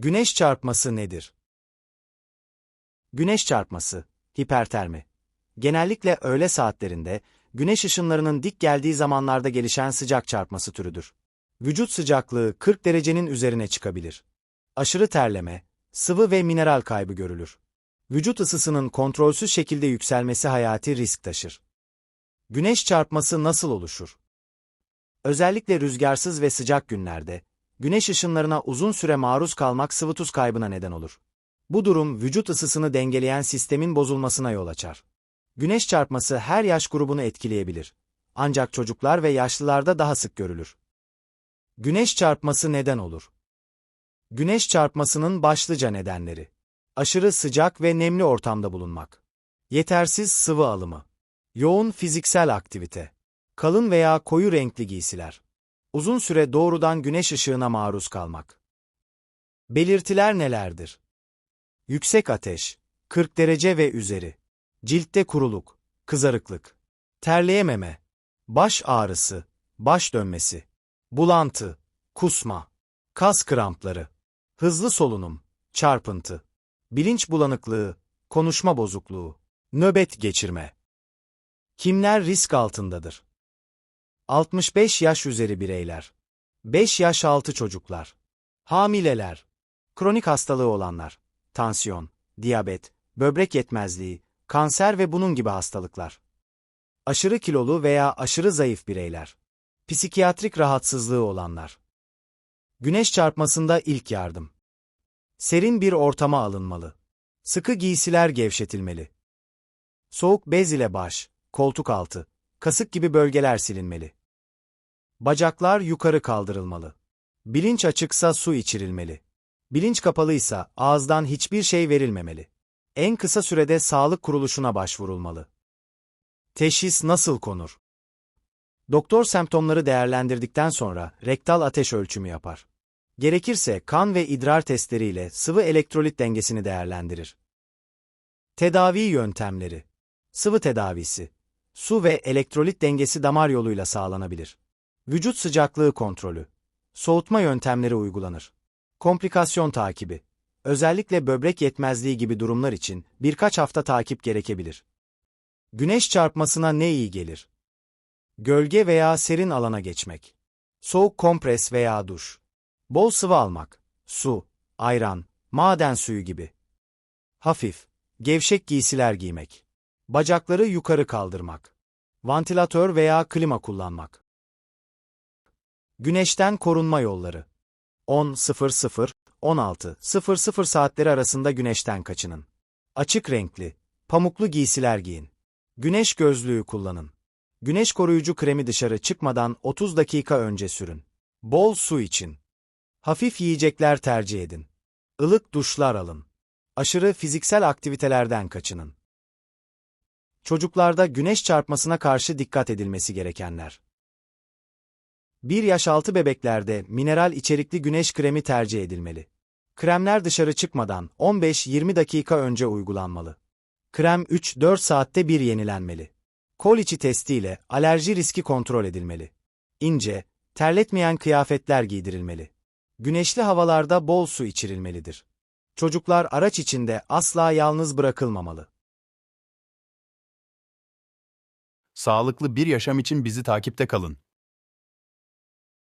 Güneş çarpması nedir? Güneş çarpması, hipertermi. Genellikle öğle saatlerinde, güneş ışınlarının dik geldiği zamanlarda gelişen sıcak çarpması türüdür. Vücut sıcaklığı 40 derecenin üzerine çıkabilir. Aşırı terleme, sıvı ve mineral kaybı görülür. Vücut ısısının kontrolsüz şekilde yükselmesi hayati risk taşır. Güneş çarpması nasıl oluşur? Özellikle rüzgarsız ve sıcak günlerde, güneş ışınlarına uzun süre maruz kalmak sıvı tuz kaybına neden olur. Bu durum vücut ısısını dengeleyen sistemin bozulmasına yol açar. Güneş çarpması her yaş grubunu etkileyebilir. Ancak çocuklar ve yaşlılarda daha sık görülür. Güneş çarpması neden olur? Güneş çarpmasının başlıca nedenleri. Aşırı sıcak ve nemli ortamda bulunmak. Yetersiz sıvı alımı. Yoğun fiziksel aktivite. Kalın veya koyu renkli giysiler. Uzun süre doğrudan güneş ışığına maruz kalmak. Belirtiler nelerdir? Yüksek ateş, 40 derece ve üzeri. Ciltte kuruluk, kızarıklık. Terleyememe. Baş ağrısı, baş dönmesi. Bulantı, kusma. Kas krampları. Hızlı solunum, çarpıntı. Bilinç bulanıklığı, konuşma bozukluğu. Nöbet geçirme. Kimler risk altındadır? 65 yaş üzeri bireyler. 5 yaş altı çocuklar. Hamileler. Kronik hastalığı olanlar. Tansiyon, diyabet, böbrek yetmezliği, kanser ve bunun gibi hastalıklar. Aşırı kilolu veya aşırı zayıf bireyler. Psikiyatrik rahatsızlığı olanlar. Güneş çarpmasında ilk yardım. Serin bir ortama alınmalı. Sıkı giysiler gevşetilmeli. Soğuk bez ile baş, koltuk altı, kasık gibi bölgeler silinmeli. Bacaklar yukarı kaldırılmalı. Bilinç açıksa su içirilmeli. Bilinç kapalıysa ağızdan hiçbir şey verilmemeli. En kısa sürede sağlık kuruluşuna başvurulmalı. Teşhis nasıl konur? Doktor semptomları değerlendirdikten sonra rektal ateş ölçümü yapar. Gerekirse kan ve idrar testleriyle sıvı elektrolit dengesini değerlendirir. Tedavi yöntemleri Sıvı tedavisi Su ve elektrolit dengesi damar yoluyla sağlanabilir. Vücut sıcaklığı kontrolü Soğutma yöntemleri uygulanır. Komplikasyon takibi Özellikle böbrek yetmezliği gibi durumlar için birkaç hafta takip gerekebilir. Güneş çarpmasına ne iyi gelir? Gölge veya serin alana geçmek. Soğuk kompres veya duş. Bol sıvı almak. Su, ayran, maden suyu gibi. Hafif, gevşek giysiler giymek. Bacakları yukarı kaldırmak. Vantilatör veya klima kullanmak. Güneşten korunma yolları. 10.00 16.00 saatleri arasında güneşten kaçının. Açık renkli, pamuklu giysiler giyin. Güneş gözlüğü kullanın. Güneş koruyucu kremi dışarı çıkmadan 30 dakika önce sürün. Bol su için. Hafif yiyecekler tercih edin. Ilık duşlar alın. Aşırı fiziksel aktivitelerden kaçının. Çocuklarda güneş çarpmasına karşı dikkat edilmesi gerekenler. 1 yaş altı bebeklerde mineral içerikli güneş kremi tercih edilmeli. Kremler dışarı çıkmadan 15-20 dakika önce uygulanmalı. Krem 3-4 saatte bir yenilenmeli. Kol içi testiyle alerji riski kontrol edilmeli. İnce, terletmeyen kıyafetler giydirilmeli. Güneşli havalarda bol su içirilmelidir. Çocuklar araç içinde asla yalnız bırakılmamalı. Sağlıklı bir yaşam için bizi takipte kalın.